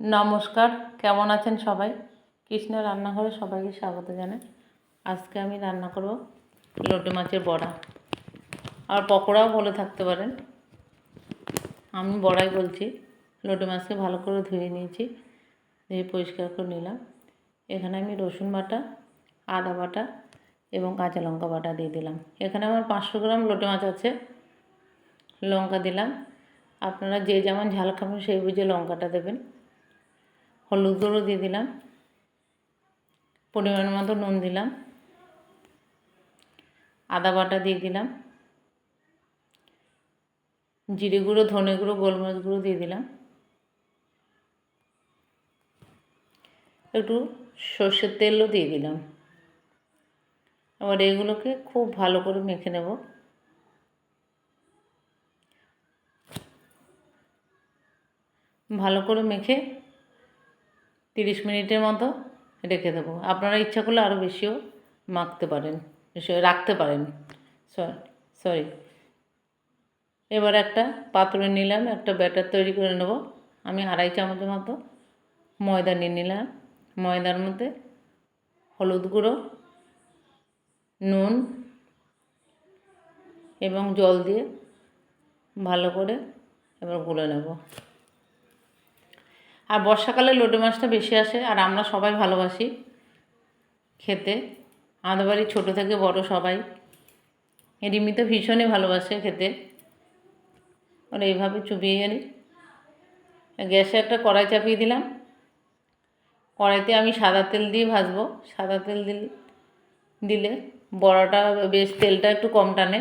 নমস্কার, কেমন আছেন সবাই? কৃষ্ণ রান্নাঘরে সবাইকে স্বাগত জানাই। আজকে আমি রান্না করব লোটে মাছের বড়া। আর পকোড়াও বলে থাকতে পারেন। আমি বড়াই বলছি, লোটে মাছকে ভালো করে ধুয়ে নিয়েছি, ধুয়ে পরিষ্কার করে নিলাম। এখানে আমি রসুন বাটা, আদা বাটা এবং কাঁচা লঙ্কা বাটা দিয়ে দিলাম। এখানে আমার পাঁচশো গ্রাম লোটে মাছ আছে, লঙ্কা দিলাম। আপনারা যে যেমন ঝাল খাবেন সেই বুঝে লঙ্কাটা দেবেন। হলুদ গুঁড়ো দিয়ে দিলাম। পরিমাণ মতো নুন দিলাম। আদা বাটা দিয়ে দিলাম। জিরে গুঁড়ো, ধনে গুঁড়ো, গোলমরিচ গুঁড়ো দিয়ে দিলাম। একটু সর্ষের তেলও দিয়ে দিলাম। আবার এগুলোকে খুব ভালো করে মেখে নেব। ভালো করে মেখে তিরিশ মিনিটের মতো রেখে দেবো। আপনারা ইচ্ছা করলে আরও বেশিও মাখতে পারেন রাখতে পারেন। সরি। এবার একটা পাত্রে নিলাম, একটা ব্যাটার তৈরি করে নেব। আমি আড়াই চামচের মতো ময়দা নিয়ে নিলাম। ময়দার মধ্যে হলুদ গুঁড়ো, নুন এবং জল দিয়ে ভালো করে এবার গুলে নেব। আর বর্ষাকালে লোটে মাছটা বেশি আসে আর আমরা সবাই ভালোবাসি খেতে। আমাদের বাড়ি ছোটো থেকে বড় সবাই। রিমি তো ভীষণই ভালোবাসে খেতে। আর এইভাবে চুবিয়ে আনি। গ্যাসে একটা কড়াই চাপিয়ে দিলাম। কড়াইতে আমি সাদা তেল দিয়ে ভাজবো। সাদা তেল দিল দিলে বড়াটা বেশ তেলটা একটু কম টানে।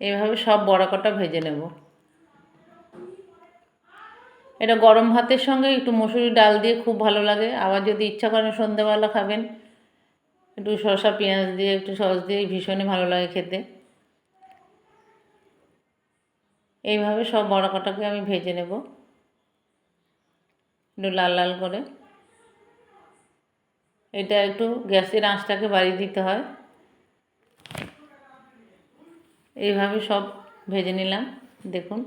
এইভাবে সব বড়া কটা ভেজে নেব। এটা গরম ভাতের সঙ্গে একটু মুসুরি ডাল দিয়ে খুব ভালো লাগে। আবার যদি ইচ্ছা করেন সন্ধ্যেবেলা খাবেন, একটু শসা, পেঁয়াজ দিয়ে, একটু সস দিয়ে ভীষণই ভালো লাগে খেতে। এইভাবে সব বড় কটাকে আমি ভেজে নেব। একটু লাল লাল করে। এটা একটু গ্যাসের আঁচটাকে বাড়িয়ে দিতে হয়। এইভাবে সব ভেজে নিলাম, দেখুন।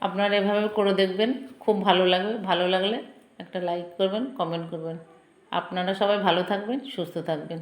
আপনারা এভাবে করে দেখবেন, খুব ভালো লাগবে। ভালো লাগলে একটা লাইক করবেন কমেন্ট করবেন। আপনারা সবাই ভালো থাকবেন, সুস্থ থাকবেন।